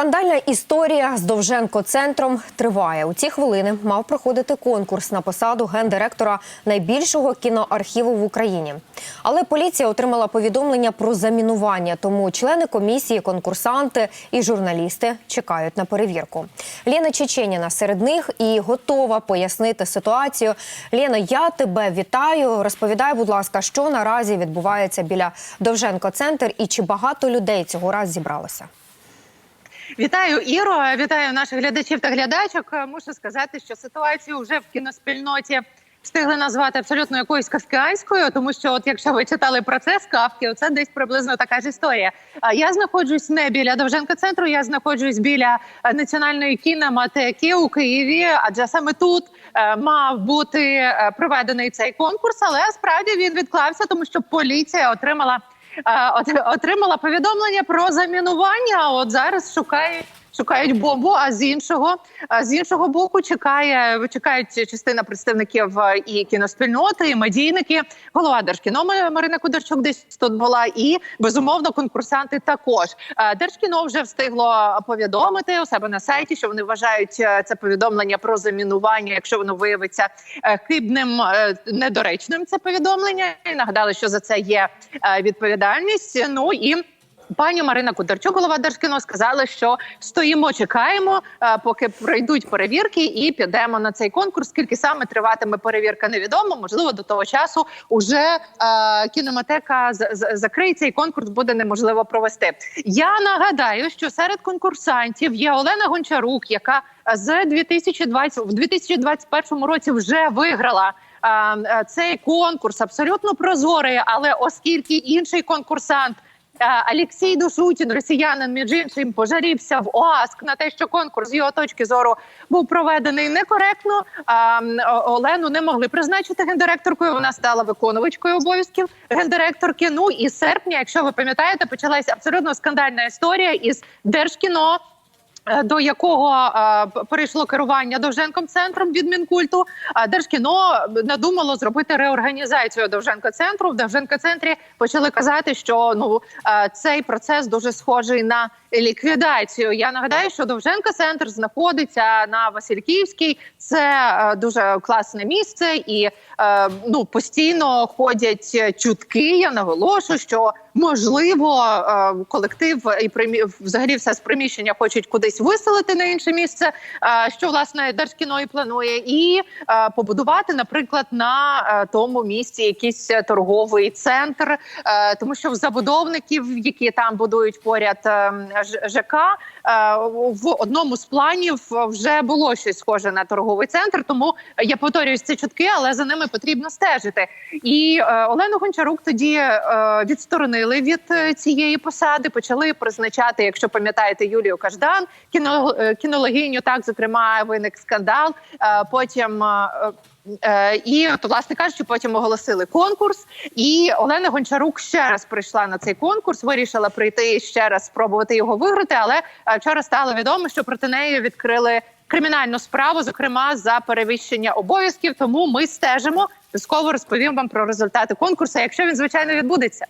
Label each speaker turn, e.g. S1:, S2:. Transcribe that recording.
S1: Скандальна історія з Довженко центром триває. У ці хвилини мав проходити конкурс на посаду гендиректора найбільшого кіноархіву в Україні. Але поліція отримала повідомлення про замінування, тому члени комісії, конкурсанти і журналісти чекають на перевірку. Лена Чеченіна серед них і готова пояснити ситуацію. Лена, я тебе вітаю. Розповідай, будь ласка, що наразі відбувається біля Довженко центр і чи багато людей цього раз зібралося?
S2: Вітаю Іро, вітаю наших глядачів та глядачок. Мушу сказати, що ситуацію вже в кіноспільноті встигли назвати абсолютно якоюсь кавказькою, тому що, от якщо ви читали про це з Кавки, це десь приблизно така ж історія. А я знаходжусь не біля Довженка центру, я знаходжусь біля е, національної кінематеки у Києві, адже саме тут е, мав бути е, проведений цей конкурс, але справді він відклався, тому що поліція отримала. Е, от- отримала повідомлення про замінування. От зараз шукають. Шукають бомбу, а з іншого а з іншого боку чекає чекають частина представників е, і кіноспільноти, і медійники. Голова Держкіно Марина Кударчук десь тут була, і безумовно конкурсанти також. Е, Держкіно вже встигло повідомити у себе на сайті, що вони вважають е, це повідомлення про замінування, якщо воно виявиться хибним, недоречним. Це повідомлення і нагадали, що за це є відповідальність. Ну і Пані Марина Кударчук, голова Держкіно, сказала, що стоїмо, чекаємо, е, поки пройдуть перевірки, і підемо на цей конкурс. Скільки саме триватиме перевірка, невідомо. Можливо, до того часу уже е, кінематека закриється, і конкурс буде неможливо провести. Я нагадаю, що серед конкурсантів є Олена Гончарук, яка з 2020, в 2021 році вже виграла. е, е, Цей конкурс абсолютно прозорий, але оскільки інший конкурсант Е, Олексій Душутін, росіянин, між іншим, пожарівся в ОАСК на те, що конкурс з його точки зору був проведений некоректно. Олену не могли призначити гендиректоркою. Вона стала виконувачкою обов'язків гендиректорки. Ну і серпня, якщо ви пам'ятаєте, почалася абсолютно скандальна історія із Держкіно. Е, До якого е, перейшло керування Довженком центром від Мінкульту, Держкіно надумало зробити реорганізацію Довженко центру. В Довженко центрі почали казати, що ну е, цей процес дуже схожий на ліквідацію. Я нагадаю, що Довженко центр знаходиться на Васильківській. Це дуже класне місце, і ну постійно ходять чутки. Я наголошу, що можливо е, колектив і примі... взагалі все з приміщення хочуть кудись виселити на інше місце, е, що власне Держкіно і планує, і е, побудувати, наприклад, на тому місці якийсь торговий центр, тому що в забудовників, які там будують поряд ЖК, в одному з планів вже було щось схоже на торговий центр. Тому я повторююсь, це чутки, але за ними потрібно стежити. І Олену Гончарук тоді е, відсторонили від е, цієї посади. Почали призначати, якщо пам'ятаєте, Юлію Каждан, кіно, е, кінологиню. Так зокрема виник скандал. Е, потім. і то, власне кажучи, потім оголосили конкурс. І Олена Гончарук ще раз прийшла на цей конкурс. Вирішила прийти ще раз спробувати його виграти. Але вчора стало відомо, що проти неї відкрили кримінальну справу, зокрема за перевищення обов'язків. Тому ми стежимо. Обов'язково розповім вам про результати конкурсу, якщо він звичайно відбудеться.